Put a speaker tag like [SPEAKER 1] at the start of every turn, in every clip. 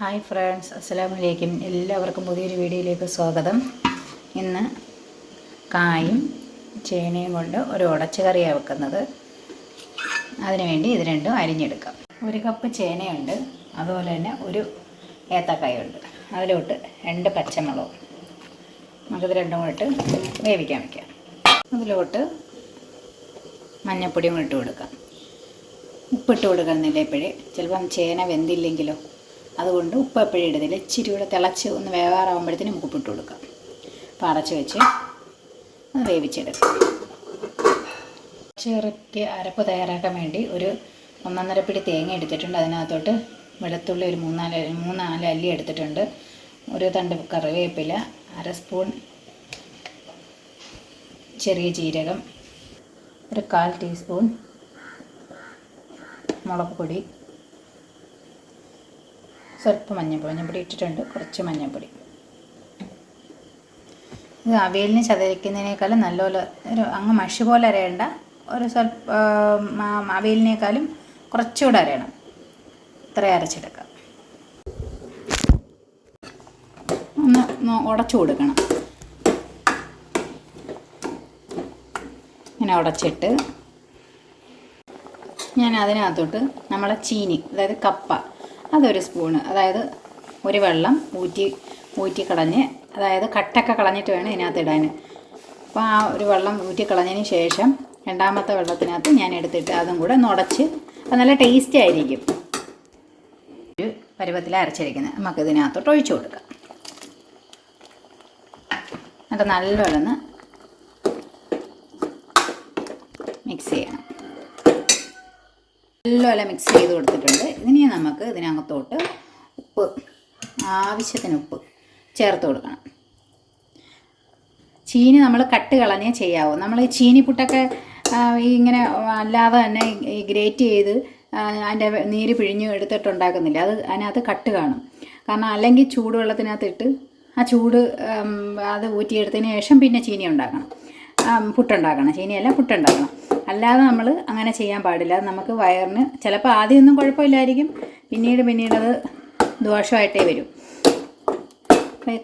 [SPEAKER 1] Hi friends അസ്സലാമു വലൈക്കും എല്ലാവർക്കും പുതിയൊരു വീഡിയോയിലേക്ക് സ്വാഗതം. ഇന്ന് കായും ചേനയും കൊണ്ട് ഒരു ഉടച്ച കറിയാണ് വെക്കുന്നത്. അതിനുവേണ്ടി ഇത് രണ്ടും അരിഞ്ഞെടുക്കാം. ഒരു കപ്പ് ചേനയുണ്ട് അതുപോലെ തന്നെ ഒരു ഏത്തക്കായുണ്ട്. അതിലോട്ട് രണ്ട് പച്ചമുളകും. നമുക്കിത് രണ്ടും കൂടെ ഇട്ട് വേവിക്കാൻ വയ്ക്കാം അതിലോട്ട് മഞ്ഞപ്പൊടിയും ഇട്ട് കൊടുക്കാം. ഉപ്പിട്ട് കൊടുക്കുന്നില്ല ഇപ്പോഴേ. ചിലപ്പം ചേന വെന്തില്ലെങ്കിലോ? അതുകൊണ്ട് ഉപ്പ് എപ്പോഴും ഇടുന്നില്ല ഇച്ചിരി കൂടെ തിളച്ച് ഒന്ന് വേവാറാകുമ്പോഴത്തേനും നമുക്ക് ഉപ്പിട്ട് കൊടുക്കാം. അപ്പോൾ അടച്ച് വെച്ച് അത് വേവിച്ചെടുക്കാം. ചെറുക്ക് അരപ്പ് തയ്യാറാക്കാൻ വേണ്ടി ഒരു ഒന്നൊന്നര പിടി തേങ്ങ എടുത്തിട്ടുണ്ട്. അതിനകത്തോട്ട് വെളുത്തുള്ളി ഒരു മൂന്നാൽ മൂന്നാൽ അല്ലി എടുത്തിട്ടുണ്ട്. ഒരു തണ്ട് കറിവേപ്പില അര സ്പൂൺ ചെറിയ ജീരകം ഒരു കാൽ ടീസ്പൂൺ മുളക് പൊടി സ്വല്പം മഞ്ഞൾപ്പൊടി. മഞ്ഞൾപ്പൊടി ഇട്ടിട്ടുണ്ട്. കുറച്ച് മഞ്ഞൾപ്പൊടി. ഇത് അവിയലിന് ചതരിക്കുന്നതിനേക്കാളും നല്ലപോലെ ഒരു അങ്ങ് മഷി പോലെ അരയണ്ട ഒരു സ്വല്പ അവിയലിനേക്കാളും കുറച്ചുകൂടെ അരയണം. ഇത്ര അരച്ചെടുക്കാം. ഒന്ന് ഉടച്ചു കൊടുക്കണം. ഇങ്ങനെ ഉടച്ചിട്ട് ഞാൻ അതിനകത്തോട്ട് നമ്മളെ ചീനി അതായത് കപ്പ അതൊരു സ്പൂണ്. അതായത് ഒരു വെള്ളം ഊറ്റി ഊറ്റി കളഞ്ഞ് അതായത് കട്ടൊക്കെ കളഞ്ഞിട്ട് വേണം ഇതിനകത്ത് ഇടാൻ. അപ്പോൾ ആ ഒരു വെള്ളം ഊറ്റി കളഞ്ഞതിന് ശേഷം രണ്ടാമത്തെ വെള്ളത്തിനകത്ത് ഞാൻ എടുത്തിട്ട് അതും കൂടെ നുടച്ച് അത് നല്ല ടേസ്റ്റി ആയിരിക്കും. ഒരു പരുവത്തിൽ അരച്ചിരിക്കുന്നത്. നമുക്ക് ഇതിനകത്തോട്ട് ഒഴിച്ചു കൊടുക്കാം. എന്നിട്ട് ഒന്ന് മിക്സ് ചെയ്യണം. നല്ലപോലെ മിക്സ് ചെയ്ത് കൊടുത്തിട്ടുണ്ട്. ഇനി നമുക്ക് ഇതിനകത്തോട്ട് ഉപ്പ് ആവശ്യത്തിന് ഉപ്പ് ചേർത്ത് കൊടുക്കണം. ചീനി നമ്മൾ കട്ട് കളഞ്ഞേ ചെയ്യാവൂ. നമ്മൾ ഈ ചീനിപ്പുട്ടൊക്കെ ഇങ്ങനെ അല്ലാതെ തന്നെ ഗ്രേറ്റ് ചെയ്ത് അതിന്റെ നീര് പിഴിഞ്ഞ് എടുത്തിട്ടുണ്ടാക്കുന്നില്ല. അത് അതിനകത്ത് കട്ട് കാണും. കാരണം അല്ലെങ്കിൽ ചൂടുവെള്ളത്തിനകത്തിട്ട് ആ ചൂട് അത് ഊറ്റിയെടുത്തതിന് ശേഷം പിന്നെ ചീനി ഉണ്ടാക്കണം. പുട്ടുണ്ടാക്കണം. ചീനിയല്ല പുട്ടുണ്ടാക്കണം. അല്ലാതെ നമ്മൾ അങ്ങനെ ചെയ്യാൻ പാടില്ല. അത് നമുക്ക് വയറിന് ചിലപ്പോൾ ആദ്യമൊന്നും കുഴപ്പമില്ലായിരിക്കും. പിന്നീട് പിന്നീട് അത് ദോഷമായിട്ടേ വരും.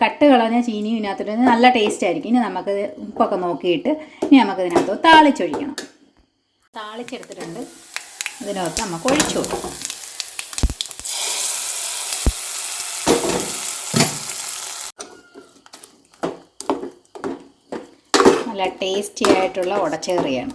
[SPEAKER 1] കട്ട് കളഞ്ഞ ചീനി ഇതിനകത്തോട്ട് നല്ല ടേസ്റ്റ് ആയിരിക്കും. ഇനി നമുക്ക് ഉപ്പൊക്കെ നോക്കിയിട്ട് ഇനി നമുക്ക് ഇതിനകത്ത് താളിച്ചൊഴിക്കണം. താളിച്ചെടുത്തിട്ടുണ്ട്. ഇതിനകത്ത് നമുക്ക് ഒഴിച്ചു കൊടുക്കാം. നല്ല ടേസ്റ്റി ആയിട്ടുള്ള ഉടച്ചേറിയാണ്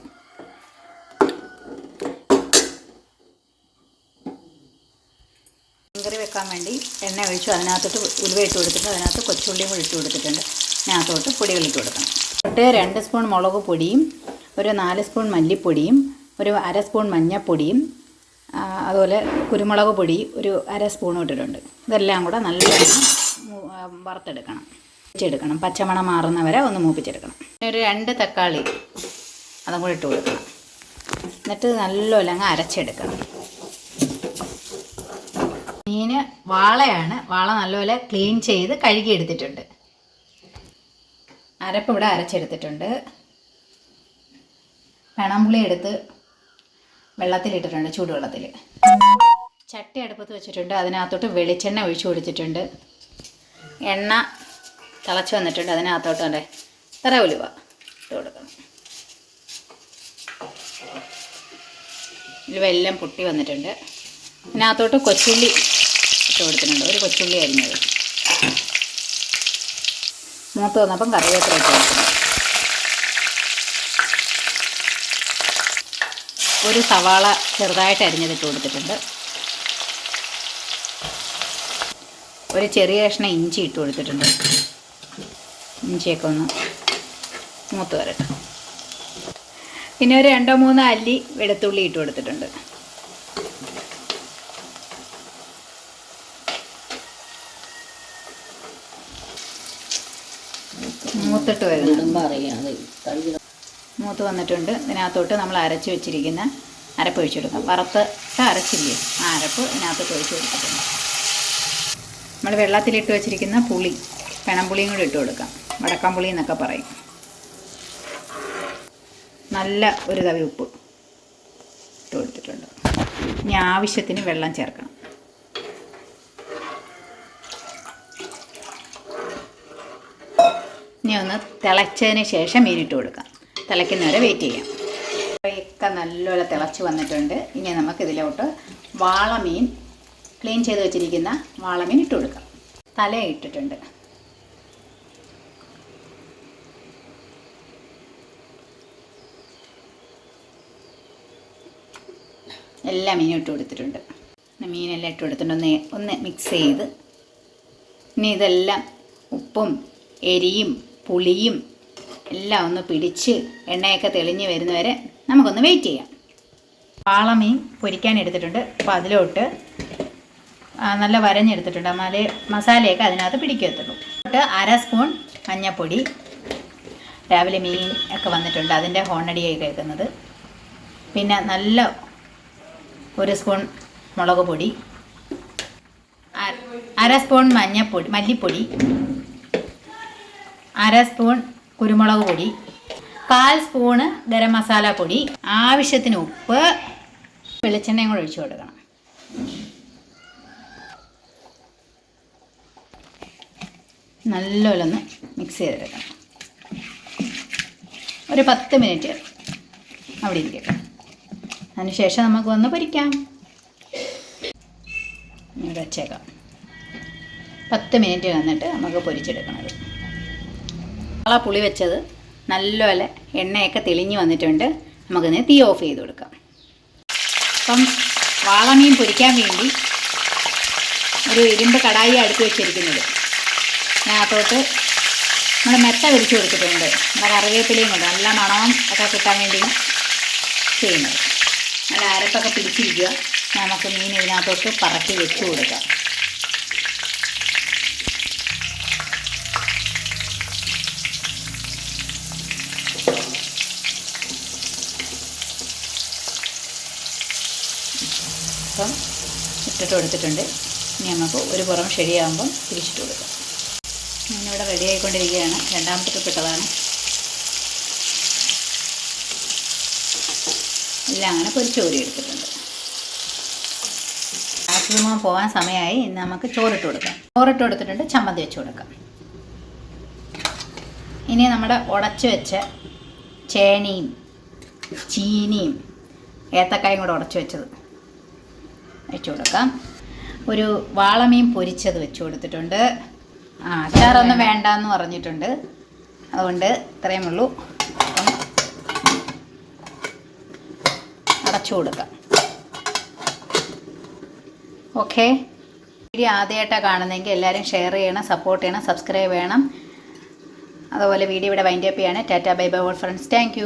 [SPEAKER 1] മീൻകറി വെക്കാൻ വേണ്ടി എണ്ണ ഒഴിച്ചു. അതിനകത്തോട്ട് ഉലുവ ഇട്ട് കൊടുത്തിട്ട് അതിനകത്ത് കൊച്ചുള്ളിയും കൂടി ഇട്ട് കൊടുത്തിട്ടുണ്ട്. അതിനകത്തോട്ട് പൊടികൾ ഇട്ട് കൊടുക്കണം. തൊട്ട് രണ്ട് സ്പൂൺ മുളക് പൊടിയും ഒരു നാല് സ്പൂൺ മല്ലിപ്പൊടിയും ഒരു അര സ്പൂൺ മഞ്ഞൾപ്പൊടിയും അതുപോലെ കുരുമുളക് പൊടി ഒരു അര സ്പൂൺ ഇട്ടിട്ടുണ്ട്. ഇതെല്ലാം കൂടെ നല്ലോണം വറുത്തെടുക്കണം. മൂപ്പിച്ചെടുക്കണം. പച്ചമണം മാറുന്നവരെ ഒന്ന് മൂപ്പിച്ചെടുക്കണം. ഒരു രണ്ട് തക്കാളി അതും കൂടി ഇട്ട് കൊടുക്കണം. എന്നിട്ട് നല്ലോണം അങ്ങ് അരച്ചെടുക്കണം. മീന് വാളയാണ്. വാള നല്ലപോലെ ക്ലീൻ ചെയ്ത് കഴുകി എടുത്തിട്ടുണ്ട് അരപ്പ് ഇവിടെ അരച്ചെടുത്തിട്ടുണ്ട്. പെണമ്പുളി എടുത്ത് വെള്ളത്തിലിട്ടിട്ടുണ്ട് ചൂടുവെള്ളത്തിൽ ചട്ടി അടുപ്പത്ത് വെച്ചിട്ടുണ്ട്. അതിനകത്തോട്ട് വെളിച്ചെണ്ണ ഒഴിച്ചു കൊടുത്തിട്ടുണ്ട്. എണ്ണ തിളച്ച് വന്നിട്ടുണ്ട് അതിനകത്തോട്ട് അല്ലേ ഇത്ര ഉലുവ ഇട്ട് കൊടുക്കണം. ഉലുവ എല്ലാം പൊട്ടി വന്നിട്ടുണ്ട്. അതിനകത്തോട്ട് കൊച്ചുള്ളി ഇട്ട് കൊടുത്തിട്ടുണ്ട്. ഒരു കൊച്ചുള്ളി അരിഞ്ഞത്. മൂത്ത് വന്നപ്പം കറിവേപ്പില ഇട്ട് കൊടുക്കണം. ഒരു സവാള ചെറുതായിട്ട് അരിഞ്ഞതിട്ട് കൊടുത്തിട്ടുണ്ട്. ഒരു ചെറിയ കഷ്ണം ഇഞ്ചി ഇട്ട് കൊടുത്തിട്ടുണ്ട്. ഇഞ്ചിയൊക്കെ ഒന്ന് മൂത്ത് വരട്ടെ. പിന്നെ ഒരു രണ്ടോ മൂന്നോ അല്ലി വെളുത്തുള്ളി ഇട്ട് കൊടുത്തിട്ടുണ്ട്. മൂത്തിട്ട് വരുന്നു
[SPEAKER 2] ഇടുമ്പോൾ അറിയാതെ കഴുകി
[SPEAKER 1] മൂത്ത് വന്നിട്ടുണ്ട്. ഇതിനകത്തോട്ട് നമ്മൾ അരച്ച് വെച്ചിരിക്കുന്ന അരപ്പ് ഒഴിച്ചു കൊടുക്കാം. വറുത്ത് അരച്ചില്ലേ? ആ അരപ്പ് ഇതിനകത്തോട്ട് ഒഴിച്ചു കൊടുത്തിട്ടുണ്ട്. നമ്മൾ വെള്ളത്തിലിട്ട് വെച്ചിരിക്കുന്ന പുളി പെണംപുളിയും കൂടി ഇട്ട് കൊടുക്കാം. വടക്കം പുളി എന്നൊക്കെ പറയും. നല്ല ഒരു തവി ഉപ്പ് ഇട്ട് കൊടുത്തിട്ടുണ്ട്. ഇനി ആവശ്യത്തിന് വെള്ളം ചേർക്കണം. ഇനി ഒന്ന് തിളച്ചതിന് ശേഷം മീനിട്ട് കൊടുക്കാം. തിളയ്ക്കുന്നവരെ വെയിറ്റ് ചെയ്യാം. ഒക്കെ നല്ലപോലെ തിളച്ച് വന്നിട്ടുണ്ട്. ഇനി നമുക്ക് ഇതിലോട്ട് വാളമീൻ ക്ലീൻ ചെയ്ത് വെച്ചിരിക്കുന്ന വാളമീൻ ഇട്ട് കൊടുക്കാം. തല ഇട്ടിട്ടുണ്ട് എല്ലാ മീനും ഇട്ട് കൊടുത്തിട്ടുണ്ട്. മീനെല്ലാം ഇട്ട് കൊടുത്തിട്ടുണ്ട്. ഒന്ന് ഒന്ന് മിക്സ് ചെയ്ത്. ഇനി ഇതെല്ലാം ഉപ്പും എരിയും പുളിയും എല്ലാം ഒന്ന് പിടിച്ച് എണ്ണയൊക്കെ തെളിഞ്ഞ് വരുന്നവരെ നമുക്കൊന്ന് വെയിറ്റ് ചെയ്യാം. പാളമീൻ പൊരിക്കാൻ എടുത്തിട്ടുണ്ട്. അപ്പോൾ അതിലോട്ട് നല്ല വരഞ്ഞെടുത്തിട്ടുണ്ട്. മല മസാലയൊക്കെ അതിനകത്ത് പിടിക്കത്തുള്ളൂ. എന്നിട്ട് അര സ്പൂൺ മഞ്ഞൾപ്പൊടി രാവിലെ മീൻ ഒക്കെ വന്നിട്ടുണ്ട്. അതിന്റെ ഹോണടിയായി കേൾക്കുന്നത്. പിന്നെ നല്ല ഒരു സ്പൂൺ മുളക് പൊടി അര സ്പൂൺ മഞ്ഞപ്പൊടി മല്ലിപ്പൊടി അര സ്പൂൺ കുരുമുളക് പൊടി കാൽ സ്പൂണ് ഗരം മസാല പൊടി ആവശ്യത്തിന് ഉപ്പ് വെളിച്ചെണ്ണയും കൂടെ ഒഴിച്ചു കൊടുക്കണം. നല്ലപോലെ മിക്സ് ചെയ്തെടുക്കണം. ഒരു പത്ത് മിനിറ്റ് അവിടെ ഇരിക്കട്ടെ. അതിനുശേഷം നമുക്ക് വന്ന് പൊരിക്കാം. ഇനി വെച്ചേക്കാം. പത്ത് മിനിറ്റ് വന്നിട്ട് നമുക്ക് പൊരിച്ചെടുക്കണത്. നാളെ പുളി വെച്ചത്. നല്ലപോലെ എണ്ണയൊക്കെ തെളിഞ്ഞ് വന്നിട്ടുണ്ട്. നമുക്കിന്ന് തീ ഓഫ് ചെയ്ത് കൊടുക്കാം. അപ്പം വാളമീൻ പൊരിക്കാൻ വേണ്ടി ഒരു ഇരുമ്പ് കടായി അടുത്ത് വെച്ചിരിക്കുന്നത്. അതിനകത്തോട്ട് നമ്മൾ മെത്ത വിരിച്ചു കൊടുത്തിട്ടുണ്ട്. നമ്മുടെ കറിവേപ്പിലയും കൊണ്ട് നല്ല മണവും ഒക്കെ കിട്ടാൻ വേണ്ടി ചെയ്യുന്നത്. നല്ല അരപ്പൊക്കെ പിടിച്ചിരിക്കുക. നമുക്ക് മീൻ ഇതിനകത്തോട്ട് പറക്കി വെച്ച് കൊടുക്കാം. അപ്പം ഇട്ടിട്ട് കൊടുത്തിട്ടുണ്ട്. ഇനി നമുക്ക് ഒരു പുറം ശരിയാകുമ്പം തിരിച്ചിട്ട് കൊടുക്കാം. ഞാനിവിടെ റെഡി ആയിക്കൊണ്ടിരിക്കുകയാണ്. രണ്ടാമത്തെ പെട്ടതാണ് എല്ലാം അങ്ങനെ പൊരിച്ച് കോരി എടുത്തിട്ടുണ്ട്. ബാത്റൂമിൽ പോകാൻ സമയമായി നമുക്ക് ചോറിട്ട് കൊടുക്കാം. ചോറിട്ട് കൊടുത്തിട്ടുണ്ട് ചമ്മന്തി വെച്ച് കൊടുക്കാം. ഇനി നമ്മുടെ ഉടച്ച് വെച്ച ചേനയും ചീനിയും ഏത്തക്കായും കൂടെ ഉടച്ച് വെച്ചത് വെച്ച് കൊടുക്കാം. ഒരു വാളമീൻ പൊരിച്ചത് വെച്ച് കൊടുത്തിട്ടുണ്ട്. ആ അച്ചാറൊന്നും വേണ്ടെന്ന് പറഞ്ഞിട്ടുണ്ട്. അതുകൊണ്ട് ഇത്രയും ഉള്ളൂ. അടച്ചു കൊടുക്കാം ഓക്കെ വീഡിയോ ആദ്യമായിട്ടാണ് കാണുന്നതെങ്കിൽ എല്ലാവരും ഷെയർ ചെയ്യണം സപ്പോർട്ട് ചെയ്യണം സബ്സ്ക്രൈബ് ചെയ്യണം. അതുപോലെ വീഡിയോ ഇവിടെ വൈൻഡപ്പ് ചെയ്യാണ്. Tata bye bye all friends thank